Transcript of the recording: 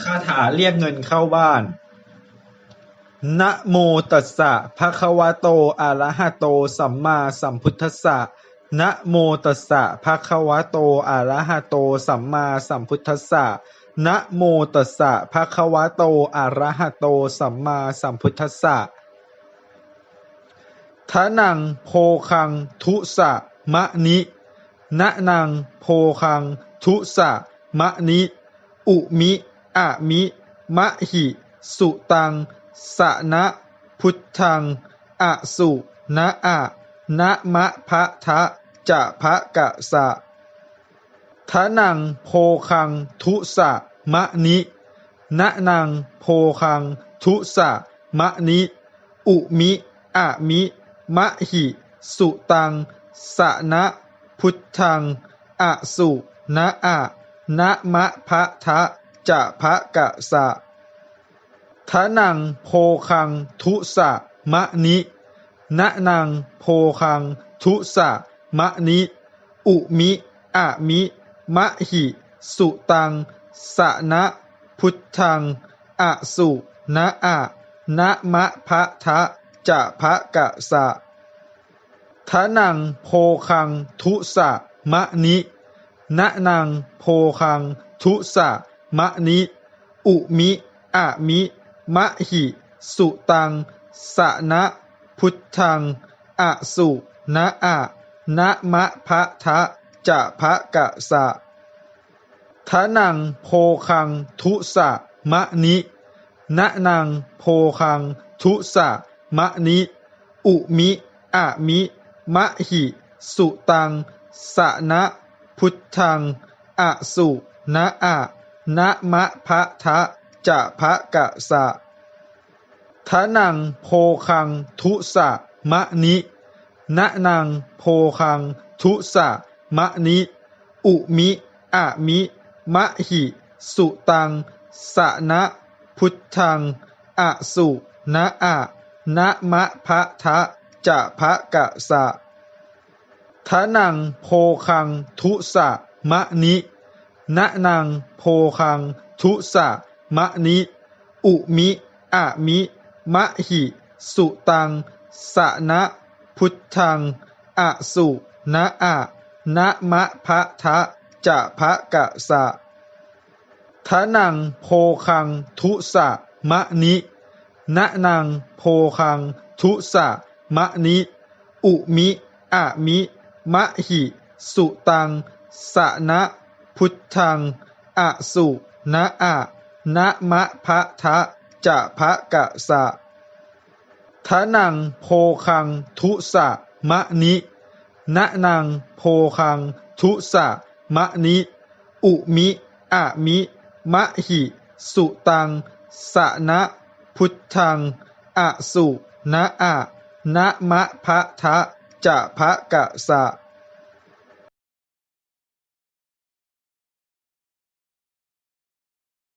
คาถาเรียกเงินเข้าบ้าน นะโมตัสสะภะคะวะโต อะระหะโต สัมมาสัมพุทธัสสะ นะโมตัสสะภะคะวะโต อะระหะโต สัมมาสัมพุทธัสสะ นะโมตัสสะภะคะวะโต อะระหะโต สัมมาสัมพุทธัสสะทะนังโพคังทุสะมะนินะนังโพคังทุสะมะนิ อุมิ อะมิ มะหิ สุตัง สะนะ พุทธัง อะสุนะอะนะมะพะทะจะพะกะสะทะนังโพคัง ทุสะมะนินะนังโพคัง ทุสะมะนิ อุมิอะมิ มะหิ สุตัง สะนะ พุทธัง อะสุนะอะนะมะพะทะ จะพะกะสะทะนังโพคังทุสะมะนินะนังโพคังทุสะมะนิ อุมิอะมิ มะหิ สุตัง สะนะ พุทธัง อะสุนะอะนะมะพะทะจะพะกะสะทะนังโพคังทุสะมะนินะนังโพคังทุสะ มะนิ อุมิ อะมิ มะหิ สุตัง สะนะ พุทธัง อะสุนะอะนะมะพะทะจะพะกะสะทะนังโพคังทุสะมะนินะนังโพคังทุสะมะนิ อุมิ อะมิ มะหิ สุตัง สะนะ พุทธัง อะสุนะอะ นะมะพะทะจะพะกะสะทะนังโพคังทุสะมะนินะนังโพคังทุสะมะนิ อุมิอะมิ มะหิ สุตัง สะนะ พุทธัง อะสุนะอะนะมะพะทะจะพะกะสะทะนังโพคังทุสะมะนิ นะนังโพคัง ทุสะมะนิ อุมิอะมิ มะหิ สุตัง สะนะ พุทธัง อะสุนะอะนะมะพะทะจะพะกะสะทะนังโพคัง ทุสะมะนินะนังโพคัง ทุสะมะนิ อุมิอะมิ มะหิ สุตัง สะนะ พุทธัง อะสุนะอะนะมะพะทะจะพะกะสะทะนังโพคังทุสะมะนินะนังโพคังทุสะมะนิ อุมิอะมิ มะหิ สุตัง สะนะ พุทธัง อะสุนะอะนะมะพะทะจะพะกะสะ